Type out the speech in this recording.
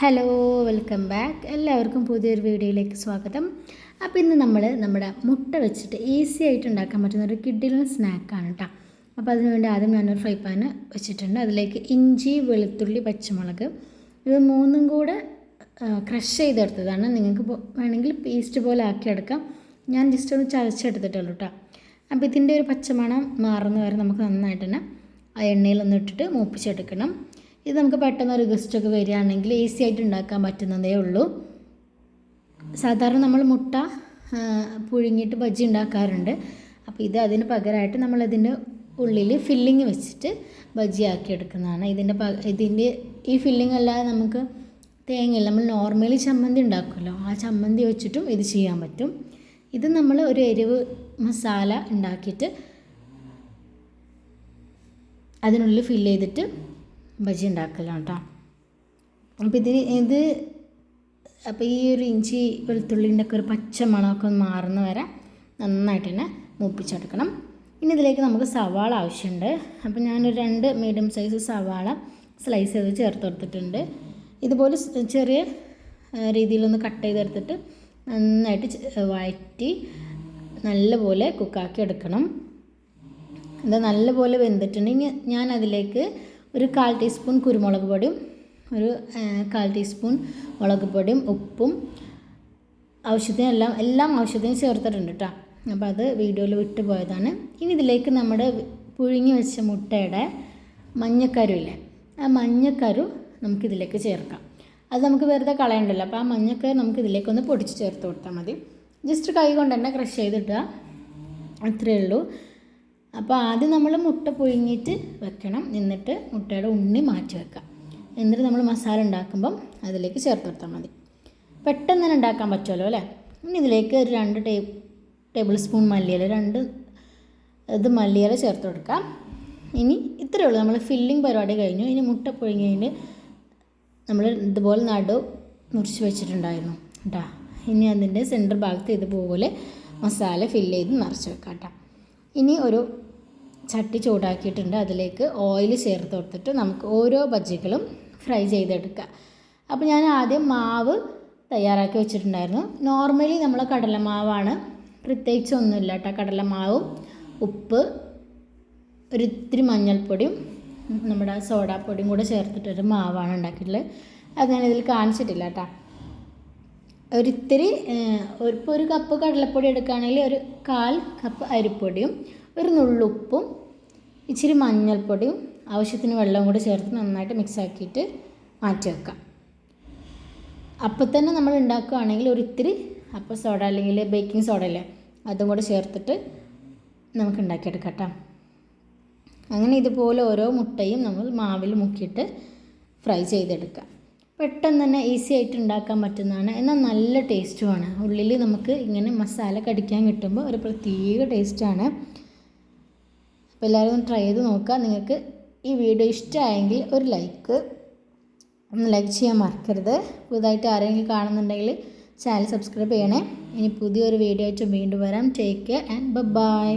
Hello welcome back എല്ലാവർക്കും പുതിയൊരു വീഡിയോയിലേക്ക് സ്വാഗതം. അപ്പോൾ ഇന്ന് നമ്മൾ നമ്മുടെ മുട്ട വെച്ചിട്ട് ഈസി ആയിട്ട് ഉണ്ടാക്കാൻ പറ്റുന്ന ഒരു കിഡിലൻ സ്നാക്കാണ് കേട്ടോ അപ്പോൾ അതിനുവേണ്ടി ആദ്യം ഞാനൊരു ഫ്രൈ പാൻ വെച്ചിട്ടുണ്ട്. അതിലേക്ക് ഇഞ്ചി വെളുത്തുള്ളി പച്ചമുളക് ഇത് മൂന്നും കൂടെ ക്രഷ് ചെയ്തെടുത്തതാണ്. നിങ്ങൾക്ക് വേണമെങ്കിൽ പേസ്റ്റ് പോലെ ആക്കിയെടുക്കാം. ഞാൻ ജസ്റ്റ് ഒന്ന് ചതച്ചെടുത്തിട്ടുള്ളൂ കേട്ടോ അപ്പോൾ ഇതിന്റെ ഒരു പച്ചമണം മാറുന്ന വരെ നമുക്ക് നന്നായിട്ട് തന്നെ ആ എണ്ണയിലൊന്ന് ഇട്ടിട്ട് മൂപ്പിച്ചെടുക്കണം. ഇത് നമുക്ക് പെട്ടെന്ന് ഒരു ഗസ്റ്റൊക്കെ വരികയാണെങ്കിൽ ഈസി ആയിട്ട് ഉണ്ടാക്കാൻ പറ്റുന്നതേ ഉള്ളൂ. സാധാരണ നമ്മൾ മുട്ട പുഴുങ്ങിയിട്ട് ബജ്ജി ഉണ്ടാക്കാറുണ്ട്. അപ്പോൾ ഇത് അതിന് പകരമായിട്ട് നമ്മളതിന്റെ ഉള്ളിൽ ഫില്ലിങ് വെച്ചിട്ട് ബജ്ജി ആക്കി എടുക്കുന്നതാണ്. ഇതിന്റെ പ ഇതിന്റെ ഈ ഫില്ലിംഗ് അല്ലാതെ നമുക്ക് തേങ്ങയില്ല. നമ്മൾ നോർമലി ചമ്മന്തി ഉണ്ടാക്കുമല്ലോ. ആ ചമ്മന്തി വെച്ചിട്ടും ഇത് ചെയ്യാൻ പറ്റും. ഇത് നമ്മൾ ഒരു എരിവ് മസാല ഉണ്ടാക്കിയിട്ട് അതിനുള്ളിൽ ഫില്ല് ചെയ്തിട്ട് ബജി ഉണ്ടാക്കലാണ് കേട്ടോ അപ്പോൾ ഇതിന് ഇത് അപ്പോൾ ഈ ഒരു ഇഞ്ചി വെളുത്തുള്ളിന്റെ ഒക്കെ ഒരു പച്ച മണമൊക്കെ മാറുന്ന വരെ നന്നായിട്ട് തന്നെ മൂപ്പിച്ചെടുക്കണം. ഇനി ഇതിലേക്ക് നമുക്ക് സവാള ആവശ്യമുണ്ട് അപ്പോൾ ഞാനൊരു രണ്ട് മീഡിയം സൈസ് സവാള സ്ലൈസ് ചെയ്ത് ചേർത്ത് കൊടുത്തിട്ടുണ്ട്. ഇതുപോലെ ചെറിയ രീതിയിലൊന്ന് കട്ട് ചെയ്തെടുത്തിട്ട് നന്നായിട്ട് വഴറ്റി നല്ലപോലെ കുക്കാക്കി എടുക്കണം ഇത് നല്ലപോലെ വെന്തിട്ടുണ്ടെങ്കിൽ ഞാൻ അതിലേക്ക് ഒരു കാൽ ടീസ്പൂൺ കുരുമുളക് പൊടിയും ഒരു കാൽ ടീസ്പൂൺ മുളക് പൊടിയും ഉപ്പും ആവശ്യത്തിന് എല്ലാം എല്ലാം ആവശ്യത്തിന് ചേർത്തിട്ടുണ്ട് കേട്ടോ അപ്പോൾ അത് വീഡിയോയിൽ വിട്ടു പോയതാണ്. ഇനി ഇതിലേക്ക് നമ്മുടെ പുഴുങ്ങി വെച്ച മുട്ടയുടെ മഞ്ഞക്കരു ഇല്ലേ ആ മഞ്ഞക്കരു നമുക്കിതിലേക്ക് ചേർക്കാം. അത് നമുക്ക് വെറുതെ കളയണ്ടല്ലോ അപ്പോൾ ആ മഞ്ഞക്കരു നമുക്ക് ഇതിലേക്കൊന്ന് പൊടിച്ച് ചേർത്ത് കൊടുത്താൽ മതി. ജസ്റ്റ് കൈ കൊണ്ട് തന്നെ ക്രഷ് ചെയ്തിട്ടുക അത്രയേ ഉള്ളൂ. അപ്പോൾ ആദ്യം നമ്മൾ മുട്ട പുഴുങ്ങിയിട്ട് വെക്കണം. എന്നിട്ട് മുട്ടയുടെ ഉണ്ണി മാറ്റി വെക്കാം. എന്നിട്ട് നമ്മൾ മസാല ഉണ്ടാക്കുമ്പം അതിലേക്ക് ചേർത്ത് കൊടുത്താൽ മതി. പെട്ടെന്ന് തന്നെ ഉണ്ടാക്കാൻ പറ്റുമല്ലോ അല്ലേ? ഇനി ഇതിലേക്ക് ഒരു രണ്ട് ടേ ടേബിൾ സ്പൂൺ മല്ലിയില രണ്ട് ഇത് മല്ലിയില ചേർത്ത് കൊടുക്കാം. ഇനി ഇത്രയേ ഉള്ളൂ. നമ്മൾ ഫില്ലിംഗ് പരിപാടി കഴിഞ്ഞു. ഇനി മുട്ട പുഴുങ്ങിയതിന് നമ്മൾ ഇതുപോലെ നടു മുറിച്ച് വെച്ചിട്ടുണ്ടായിരുന്നു. കേട്ടോ ഇനി അതിന്റെ സെന്റർ ഭാഗത്ത് ഇതുപോലെ മസാല ഫില്ല് ചെയ്ത് നിറച്ച് വെക്കാം കേട്ടോ ഇനി ഒരു ചട്ടി ചൂടാക്കിയിട്ടുണ്ട്. അതിലേക്ക് ഓയിൽ ചേർത്ത് കൊടുത്തിട്ട് നമുക്ക് ഓരോ ബജ്ജികളും ഫ്രൈ ചെയ്തെടുക്കുക അപ്പോൾ ഞാൻ ആദ്യം മാവ് തയ്യാറാക്കി വെച്ചിട്ടുണ്ടായിരുന്നു. നോർമലി നമ്മൾ കടലമാവാണ്. പ്രത്യേകിച്ച് ഒന്നുമില്ല കേട്ടോ കടലമാവും ഉപ്പ് ഒരു ഇത്തിരി മഞ്ഞൾപ്പൊടിയും നമ്മുടെ സോഡാപ്പൊടിയും കൂടെ ചേർത്തിട്ടൊരു മാവാണ് ഉണ്ടാക്കിയിട്ടുള്ളത്. അത് ഞാൻ ഇതിൽ കാണിച്ചിട്ടില്ല കേട്ടോ ഒരിത്തിരി ഇപ്പോൾ ഒരു കപ്പ് കടലപ്പൊടി എടുക്കുകയാണെങ്കിൽ ഒരു കാൽ കപ്പ് അരിപ്പൊടിയും ഒരു നുള്ളുപ്പും ഇച്ചിരി മഞ്ഞൾപ്പൊടിയും ആവശ്യത്തിന് വെള്ളവും കൂടി ചേർത്ത് നന്നായിട്ട് മിക്സ് ആക്കിയിട്ട് മാറ്റി വെക്കാം. അപ്പോൾ തന്നെ നമ്മൾ ഉണ്ടാക്കുകയാണെങ്കിൽ ഒരിത്തിരി അപ്പ സോഡ അല്ലെങ്കിൽ ബേക്കിംഗ് സോഡ അല്ലേ അതും കൂടെ ചേർത്തിട്ട് നമുക്ക് ഉണ്ടാക്കിയെടുക്കാം കേട്ടോ. അങ്ങനെ ഇതുപോലെ ഓരോ മുട്ടയും നമ്മൾ മാവിൽ മുക്കിയിട്ട് ഫ്രൈ ചെയ്തെടുക്കാം. പെട്ടെന്ന് തന്നെ ഈസി ആയിട്ട് ഉണ്ടാക്കാൻ പറ്റുന്നതാണ്. എന്നാൽ നല്ല ടേസ്റ്റുമാണ് ഉള്ളിൽ നമുക്ക് ഇങ്ങനെ മസാല കടിക്കാൻ കിട്ടുമ്പോൾ ഒരു പ്രത്യേക ടേസ്റ്റാണ് അപ്പോൾ എല്ലാവരും ഒന്ന് ട്രൈ ചെയ്ത് നോക്കുക. നിങ്ങൾക്ക് ഈ വീഡിയോ ഇഷ്ടമായെങ്കിൽ ഒരു ലൈക്ക് ഒന്ന് ലൈക്ക് ചെയ്യാൻ മറക്കരുത്. പുതുതായിട്ട് ആരെങ്കിലും കാണുന്നുണ്ടെങ്കിൽ ചാനൽ സബ്സ്ക്രൈബ് ചെയ്യണേ. ഇനി പുതിയൊരു വീഡിയോ ആയിട്ട് വീണ്ടും വരാം. Take care and by